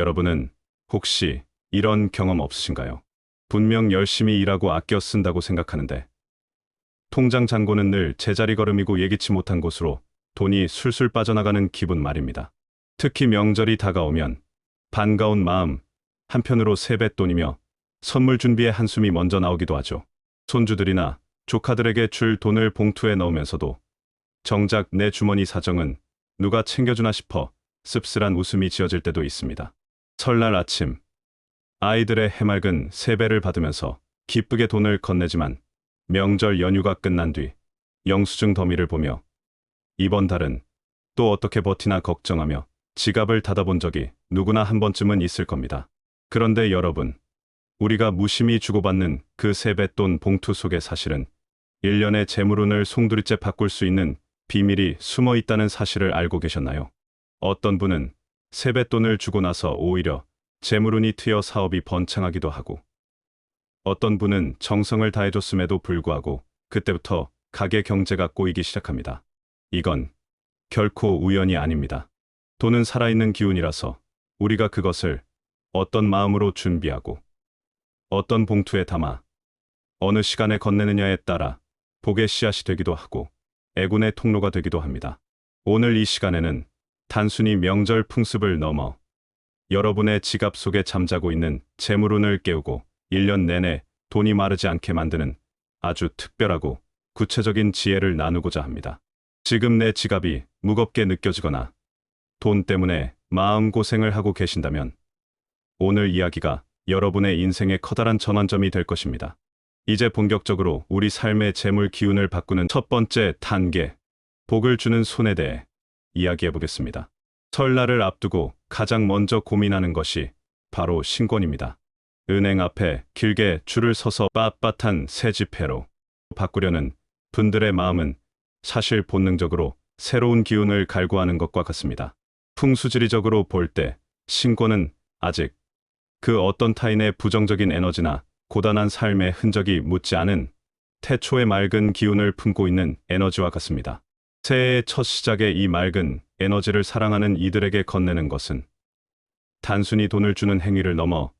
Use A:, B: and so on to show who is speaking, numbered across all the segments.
A: 여러분은 혹시 이런 경험 없으신가요? 분명 열심히 일하고 아껴 쓴다고 생각하는데 통장 잔고는 늘 제자리 걸음이고 예기치 못한 곳으로 돈이 술술 빠져나가는 기분 말입니다. 특히 명절이 다가오면 반가운 마음 한편으로 세뱃돈이며 선물 준비에 한숨이 먼저 나오기도 하죠. 손주들이나 조카들에게 줄 돈을 봉투에 넣으면서도 정작 내 주머니 사정은 누가 챙겨주나 싶어 씁쓸한 웃음이 지어질 때도 있습니다. 설날 아침 아이들의 해맑은 세배를 받으면서 기쁘게 돈을 건네지만 명절 연휴가 끝난 뒤 영수증 더미를 보며 이번 달은 또 어떻게 버티나 걱정하며 지갑을 닫아본 적이 누구나 한 번쯤은 있을 겁니다. 그런데 여러분, 우리가 무심히 주고받는 그 세뱃돈 봉투 속에 사실은 1년의 재물운을 송두리째 바꿀 수 있는 비밀이 숨어 있다는 사실을 알고 계셨나요? 어떤 분은 세뱃돈을 주고 나서 오히려 재물운이 트여 사업이 번창하기도 하고 어떤 분은 정성을 다해줬음에도 불구하고 그때부터 가게 경제가 꼬이기 시작합니다. 이건 결코 우연이 아닙니다. 돈은 살아있는 기운이라서 우리가 그것을 어떤 마음으로 준비하고 어떤 봉투에 담아 어느 시간에 건네느냐에 따라 복의 씨앗이 되기도 하고 애군의 통로가 되기도 합니다. 오늘 이 시간에는 단순히 명절 풍습을 넘어 여러분의 지갑 속에 잠자고 있는 재물운을 깨우고 1년 내내 돈이 마르지 않게 만드는 아주 특별하고 구체적인 지혜를 나누고자 합니다. 지금 내 지갑이 무겁게 느껴지거나 돈 때문에 마음고생을 하고 계신다면 오늘 이야기가 여러분의 인생의 커다란 전환점이 될 것입니다. 이제 본격적으로 우리 삶의 재물 기운을 바꾸는 첫 번째 단계, 복을 주는 손에 대해 이야기해 보겠습니다. 설날을 앞두고 가장 먼저 고민하는 것이 바로 신권입니다. 은행 앞에 길게 줄을 서서 빳빳한 새 지폐로 바꾸려는 분들의 마음은 사실 본능적으로 새로운 기운을 갈구하는 것과 같습니다. 풍수지리적으로 볼 때 신권은 아직 그 어떤 타인의 부정적인 에너지나 고단한 삶의 흔적이 묻지 않은 태초의 맑은 기운을 품고 있는 에너지와 같습니다. 새해의 첫 시작에 이 맑은 에너지를 사랑하는 이들에게 건네는 것은 단순히 돈을 주는 행위를 넘어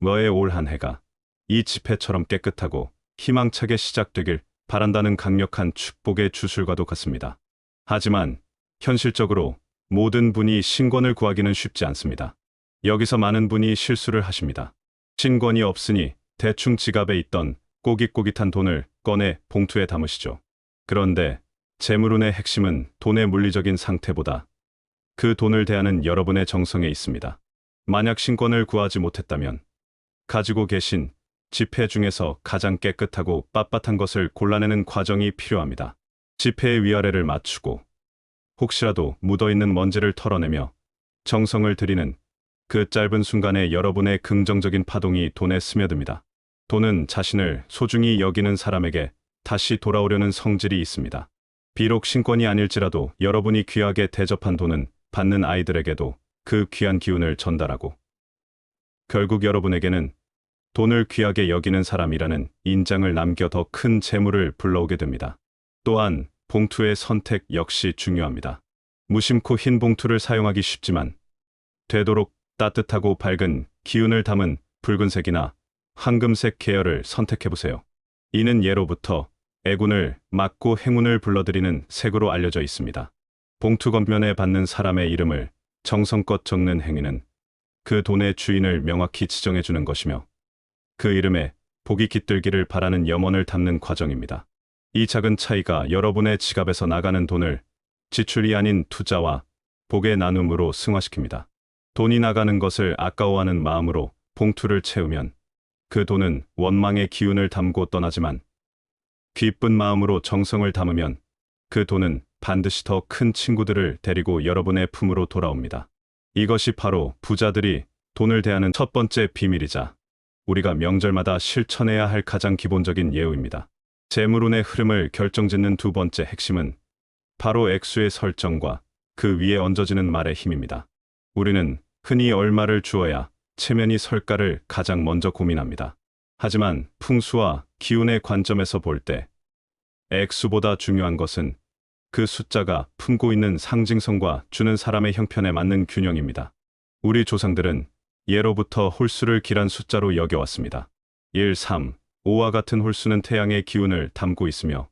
A: 너의 올 한 해가 이 지폐처럼 깨끗하고 희망차게 시작되길 바란다는 강력한 축복의 주술과도 같습니다. 하지만 현실적으로 모든 분이 신권을 구하기는 쉽지 않습니다. 여기서 많은 분이 실수를 하십니다. 신권이 없으니 대충 지갑에 있던 꼬깃꼬깃한 돈을 꺼내 봉투에 담으시죠. 그런데 재물운의 핵심은 돈의 물리적인 상태보다 그 돈을 대하는 여러분의 정성에 있습니다. 만약 신권을 구하지 못했다면 가지고 계신 지폐 중에서 가장 깨끗하고 빳빳한 것을 골라내는 과정이 필요합니다. 지폐의 위아래를 맞추고 혹시라도 묻어있는 먼지를 털어내며 정성을 들이는 그 짧은 순간에 여러분의 긍정적인 파동이 돈에 스며듭니다. 돈은 자신을 소중히 여기는 사람에게 다시 돌아오려는 성질이 있습니다. 비록 신권이 아닐지라도 여러분이 귀하게 대접한 돈은 받는 아이들에게도 그 귀한 기운을 전달하고 결국 여러분에게는 돈을 귀하게 여기는 사람이라는 인장을 남겨 더 큰 재물을 불러오게 됩니다. 또한 봉투의 선택 역시 중요합니다. 무심코 흰 봉투를 사용하기 쉽지만 되도록 따뜻하고 밝은 기운을 담은 붉은색이나 황금색 계열을 선택해보세요. 이는 예로부터 애군을 막고 행운을 불러들이는 색으로 알려져 있습니다. 봉투 겉면에 받는 사람의 이름을 정성껏 적는 행위는 그 돈의 주인을 명확히 지정해 주는 것이며 그 이름에 복이 깃들기를 바라는 염원을 담는 과정입니다. 이 작은 차이가 여러분의 지갑에서 나가는 돈을 지출이 아닌 투자와 복의 나눔으로 승화시킵니다. 돈이 나가는 것을 아까워하는 마음으로 봉투를 채우면 그 돈은 원망의 기운을 담고 떠나지만 기쁜 마음으로 정성을 담으면 그 돈은 반드시 더 큰 친구들을 데리고 여러분의 품으로 돌아옵니다. 이것이 바로 부자들이 돈을 대하는 첫 번째 비밀이자 우리가 명절마다 실천해야 할 가장 기본적인 예우입니다. 재물운의 흐름을 결정짓는 두 번째 핵심은 바로 액수의 설정과 그 위에 얹어지는 말의 힘입니다. 우리는 흔히 얼마를 주어야 체면이 설까를 가장 먼저 고민합니다. 하지만 풍수와 기운의 관점에서 볼 때 액수보다 중요한 것은 그 숫자가 품고 있는 상징성과 주는 사람의 형편에 맞는 균형입니다. 우리 조상들은 예로부터 홀수를 길한 숫자로 여겨왔습니다. 1, 3, 5와 같은 홀수는 태양의 기운을 담고 있으며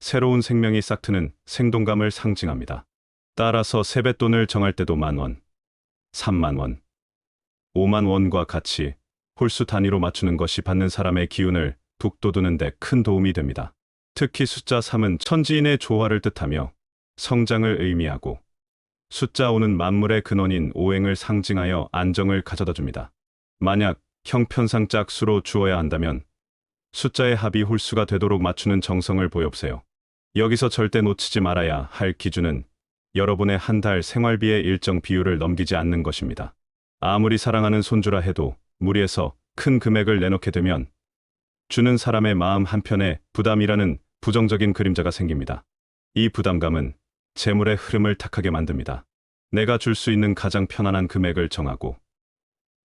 A: 새로운 생명이 싹트는 생동감을 상징합니다. 따라서 세뱃돈을 정할 때도 만 원, 3만 원, 5만 원과 같이 홀수 단위로 맞추는 것이 받는 사람의 기운을 북돋우는 데 큰 도움이 됩니다. 특히 숫자 3은 천지인의 조화를 뜻하며 성장을 의미하고 숫자 5는 만물의 근원인 오행을 상징하여 안정을 가져다 줍니다. 만약 형편상 짝수로 주어야 한다면 숫자의 합이 홀수가 되도록 맞추는 정성을 보여보세요. 여기서 절대 놓치지 말아야 할 기준은 여러분의 한 달 생활비의 일정 비율을 넘기지 않는 것입니다. 아무리 사랑하는 손주라 해도 무리해서 큰 금액을 내놓게 되면 주는 사람의 마음 한편에 부담이라는 부정적인 그림자가 생깁니다. 이 부담감은 재물의 흐름을 탁하게 만듭니다. 내가 줄 수 있는 가장 편안한 금액을 정하고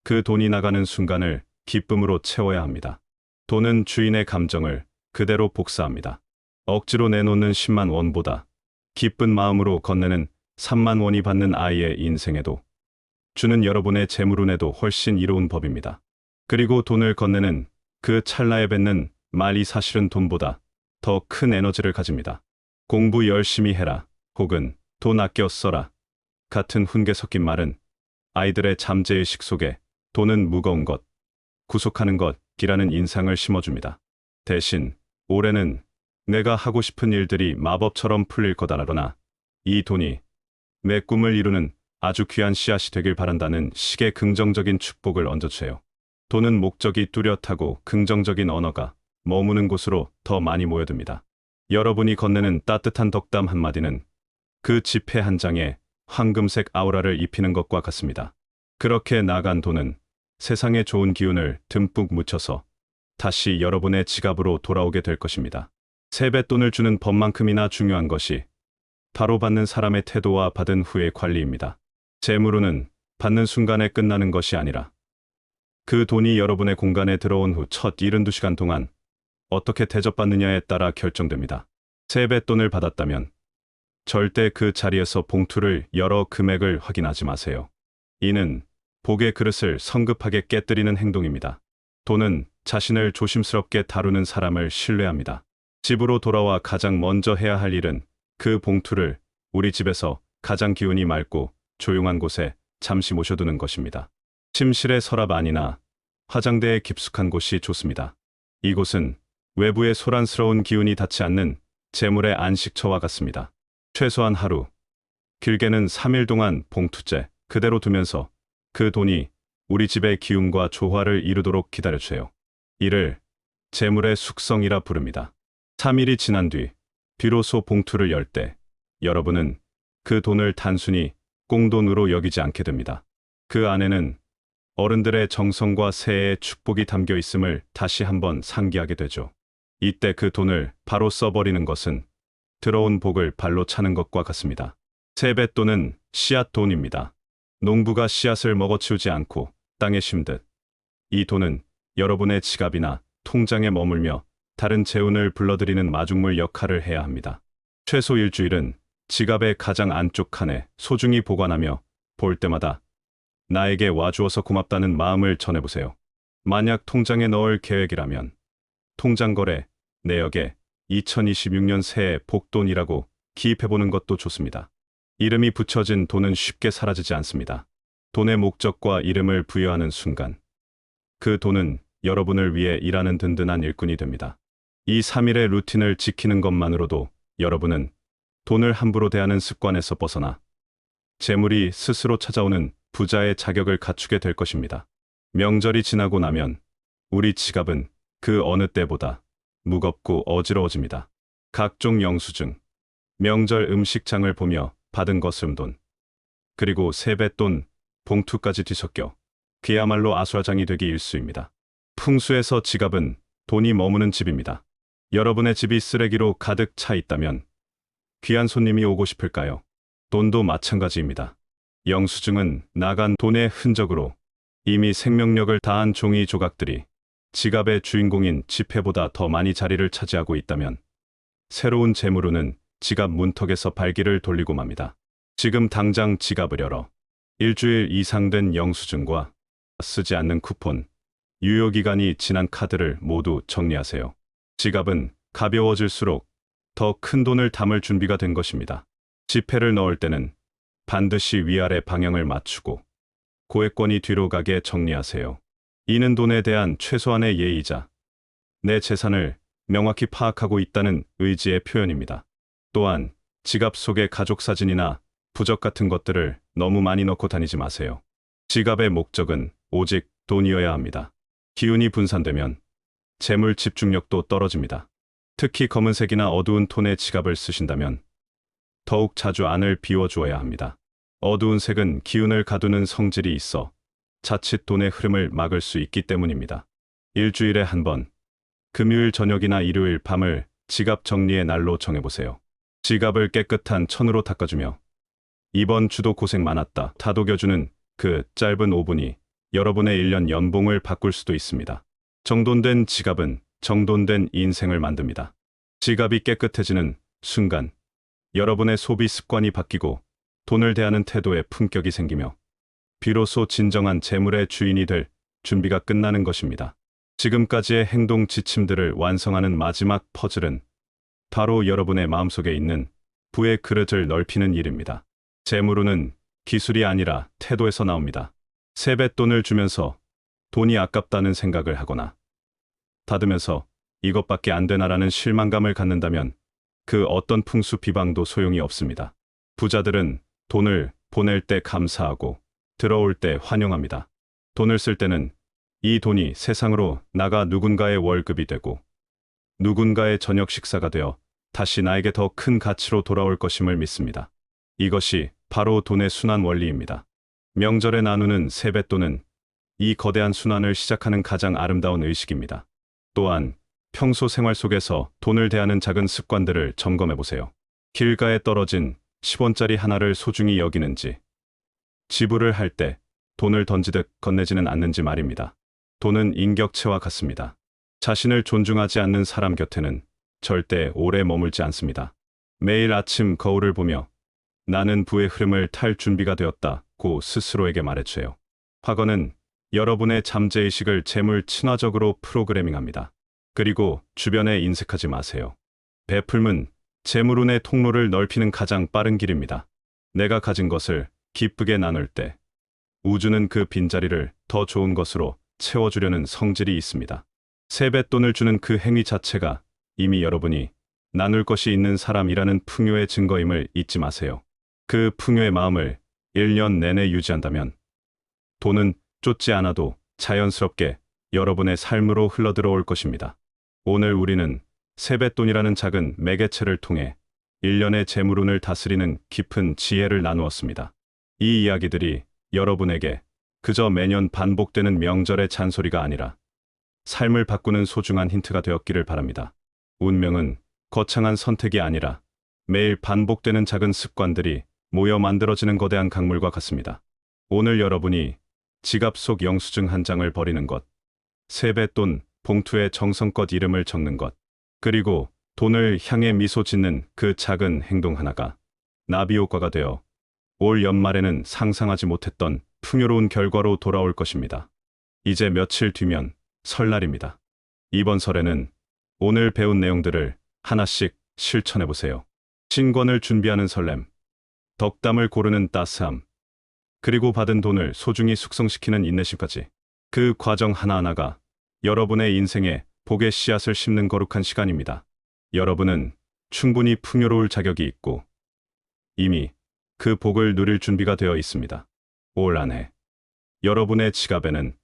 A: 그 돈이 나가는 순간을 기쁨으로 채워야 합니다. 돈은 주인의 감정을 그대로 복사합니다. 억지로 내놓는 10만 원보다 기쁜 마음으로 건네는 3만 원이 받는 아이의 인생에도 주는 여러분의 재물운에도 훨씬 이로운 법입니다. 그리고 돈을 건네는 그 찰나에 뱉는 말이 사실은 돈보다 더 큰 에너지를 가집니다. 공부 열심히 해라 혹은 돈 아껴 써라 같은 훈계 섞인 말은 아이들의 잠재의식 속에 돈은 무거운 것, 구속하는 것이라는 인상을 심어줍니다. 대신 올해는 내가 하고 싶은 일들이 마법처럼 풀릴 거다라거나 이 돈이 내 꿈을 이루는 아주 귀한 씨앗이 되길 바란다는 식의 긍정적인 축복을 얹어주세요. 돈은 목적이 뚜렷하고 긍정적인 언어가 머무는 곳으로 더 많이 모여듭니다. 여러분이 건네는 따뜻한 덕담 한마디는 그 지폐 한 장에 황금색 아우라를 입히는 것과 같습니다. 그렇게 나간 돈은 세상의 좋은 기운을 듬뿍 묻혀서 다시 여러분의 지갑으로 돌아오게 될 것입니다. 세뱃돈을 주는 법만큼이나 중요한 것이 바로 받는 사람의 태도와 받은 후의 관리입니다. 재물로는 받는 순간에 끝나는 것이 아니라 그 돈이 여러분의 공간에 들어온 후 첫 72시간 동안 어떻게 대접받느냐에 따라 결정됩니다. 세뱃돈을 받았다면 절대 그 자리에서 봉투를 열어 금액을 확인하지 마세요. 이는 복의 그릇을 성급하게 깨뜨리는 행동입니다. 돈은 자신을 조심스럽게 다루는 사람을 신뢰합니다. 집으로 돌아와 가장 먼저 해야 할 일은 그 봉투를 우리 집에서 가장 기운이 맑고 조용한 곳에 잠시 모셔두는 것입니다. 침실의 서랍 안이나 화장대에 깊숙한 곳이 좋습니다. 이곳은 외부의 소란스러운 기운이 닿지 않는 재물의 안식처와 같습니다. 최소한 하루, 길게는 3일 동안 봉투째 그대로 두면서 그 돈이 우리 집의 기운과 조화를 이루도록 기다려주세요. 이를 재물의 숙성이라 부릅니다. 3일이 지난 뒤 비로소 봉투를 열 때 여러분은 그 돈을 단순히 꽁돈으로 여기지 않게 됩니다. 그 안에는 어른들의 정성과 새해의 축복이 담겨 있음을 다시 한번 상기하게 되죠. 이때 그 돈을 바로 써버리는 것은 들어온 복을 발로 차는 것과 같습니다. 세뱃돈은 씨앗 돈입니다. 농부가 씨앗을 먹어치우지 않고 땅에 심듯 이 돈은 여러분의 지갑이나 통장에 머물며 다른 재운을 불러들이는 마중물 역할을 해야 합니다. 최소 일주일은 지갑의 가장 안쪽 칸에 소중히 보관하며 볼 때마다 나에게 와주어서 고맙다는 마음을 전해보세요. 만약 통장에 넣을 계획이라면 통장 거래 내역에 2026년 새해 복돈이라고 기입해보는 것도 좋습니다. 이름이 붙여진 돈은 쉽게 사라지지 않습니다. 돈의 목적과 이름을 부여하는 순간 그 돈은 여러분을 위해 일하는 든든한 일꾼이 됩니다. 이 3일의 루틴을 지키는 것만으로도 여러분은 돈을 함부로 대하는 습관에서 벗어나 재물이 스스로 찾아오는 부자의 자격을 갖추게 될 것입니다. 명절이 지나고 나면 우리 지갑은 그 어느 때보다 무겁고 어지러워집니다. 각종 영수증, 명절 음식장을 보며 받은 거스름돈, 그리고 세뱃돈, 봉투까지 뒤섞여 그야말로 아수라장이 되기 일쑤입니다. 풍수에서 지갑은 돈이 머무는 집입니다. 여러분의 집이 쓰레기로 가득 차 있다면 귀한 손님이 오고 싶을까요? 돈도 마찬가지입니다. 영수증은 나간 돈의 흔적으로 이미 생명력을 다한 종이 조각들이 지갑의 주인공인 지폐보다 더 많이 자리를 차지하고 있다면 새로운 재물로는 지갑 문턱에서 발기를 돌리고 맙니다. 지금 당장 지갑을 열어 일주일 이상 된 영수증과 쓰지 않는 쿠폰, 유효기간이 지난 카드를 모두 정리하세요. 지갑은 가벼워질수록 더 큰 돈을 담을 준비가 된 것입니다. 지폐를 넣을 때는 반드시 위아래 방향을 맞추고 고액권이 뒤로 가게 정리하세요. 이는 돈에 대한 최소한의 예의자 내 재산을 명확히 파악하고 있다는 의지의 표현입니다. 또한 지갑 속에 가족 사진이나 부적 같은 것들을 너무 많이 넣고 다니지 마세요. 지갑의 목적은 오직 돈이어야 합니다. 기운이 분산되면 재물 집중력도 떨어집니다. 특히 검은색이나 어두운 톤의 지갑을 쓰신다면 더욱 자주 안을 비워주어야 합니다. 어두운 색은 기운을 가두는 성질이 있어 자칫 돈의 흐름을 막을 수 있기 때문입니다. 일주일에 한 번, 금요일 저녁이나 일요일 밤을 지갑 정리의 날로 정해보세요. 지갑을 깨끗한 천으로 닦아주며 이번 주도 고생 많았다 다독여주는 그 짧은 5분이 여러분의 1년 연봉을 바꿀 수도 있습니다. 정돈된 지갑은 정돈된 인생을 만듭니다. 지갑이 깨끗해지는 순간 여러분의 소비 습관이 바뀌고 돈을 대하는 태도에 품격이 생기며 비로소 진정한 재물의 주인이 될 준비가 끝나는 것입니다. 지금까지의 행동 지침들을 완성하는 마지막 퍼즐은 바로 여러분의 마음속에 있는 부의 그릇을 넓히는 일입니다. 재물운은 기술이 아니라 태도에서 나옵니다. 세뱃돈을 주면서 돈이 아깝다는 생각을 하거나 받으면서 이것밖에 안 되나라는 실망감을 갖는다면 그 어떤 풍수 비방도 소용이 없습니다. 부자들은 돈을 보낼 때 감사하고 들어올 때 환영합니다. 돈을 쓸 때는 이 돈이 세상으로 나가 누군가의 월급이 되고 누군가의 저녁 식사가 되어 다시 나에게 더 큰 가치로 돌아올 것임을 믿습니다. 이것이 바로 돈의 순환 원리입니다. 명절에 나누는 세뱃돈은 이 거대한 순환을 시작하는 가장 아름다운 의식입니다. 또한 평소 생활 속에서 돈을 대하는 작은 습관들을 점검해 보세요. 길가에 떨어진 10원짜리 하나를 소중히 여기는지, 지불을 할 때 돈을 던지듯 건네지는 않는지 말입니다. 돈은 인격체와 같습니다. 자신을 존중하지 않는 사람 곁에는 절대 오래 머물지 않습니다. 매일 아침 거울을 보며 나는 부의 흐름을 탈 준비가 되었다고 스스로에게 말해주세요. 화거는 여러분의 잠재의식을 재물 친화적으로 프로그래밍합니다. 그리고 주변에 인색하지 마세요. 베풀문, 재물운의 통로를 넓히는 가장 빠른 길입니다. 내가 가진 것을 기쁘게 나눌 때 우주는 그 빈자리를 더 좋은 것으로 채워주려는 성질이 있습니다. 세뱃돈을 주는 그 행위 자체가 이미 여러분이 나눌 것이 있는 사람이라는 풍요의 증거임을 잊지 마세요. 그 풍요의 마음을 1년 내내 유지한다면 돈은 쫓지 않아도 자연스럽게 여러분의 삶으로 흘러들어올 것입니다. 오늘 우리는 세뱃돈이라는 작은 매개체를 통해 1년의 재물운을 다스리는 깊은 지혜를 나누었습니다. 이 이야기들이 여러분에게 그저 매년 반복되는 명절의 잔소리가 아니라 삶을 바꾸는 소중한 힌트가 되었기를 바랍니다. 운명은 거창한 선택이 아니라 매일 반복되는 작은 습관들이 모여 만들어지는 거대한 강물과 같습니다. 오늘 여러분이 지갑 속 영수증 한 장을 버리는 것, 세뱃돈 봉투에 정성껏 이름을 적는 것, 그리고 돈을 향해 미소 짓는 그 작은 행동 하나가 나비 효과가 되어 올 연말에는 상상하지 못했던 풍요로운 결과로 돌아올 것입니다. 이제 며칠 뒤면 설날입니다. 이번 설에는 오늘 배운 내용들을 하나씩 실천해 보세요. 신권을 준비하는 설렘, 덕담을 고르는 따스함, 그리고 받은 돈을 소중히 숙성시키는 인내심까지 그 과정 하나하나가 여러분의 인생에 복의 씨앗을 심는 거룩한 시간입니다. 여러분은 충분히 풍요로울 자격이 있고 이미 그 복을 누릴 준비가 되어 있습니다. 올 한해 여러분의 지갑에는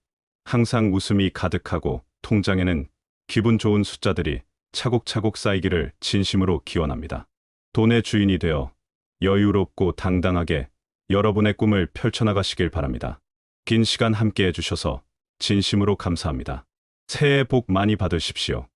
A: 항상 웃음이 가득하고 통장에는 기분 좋은 숫자들이 차곡차곡 쌓이기를 진심으로 기원합니다. 돈의 주인이 되어 여유롭고 당당하게 여러분의 꿈을 펼쳐나가시길 바랍니다. 긴 시간 함께 해 주셔서 진심으로 감사합니다. 새해 복 많이 받으십시오.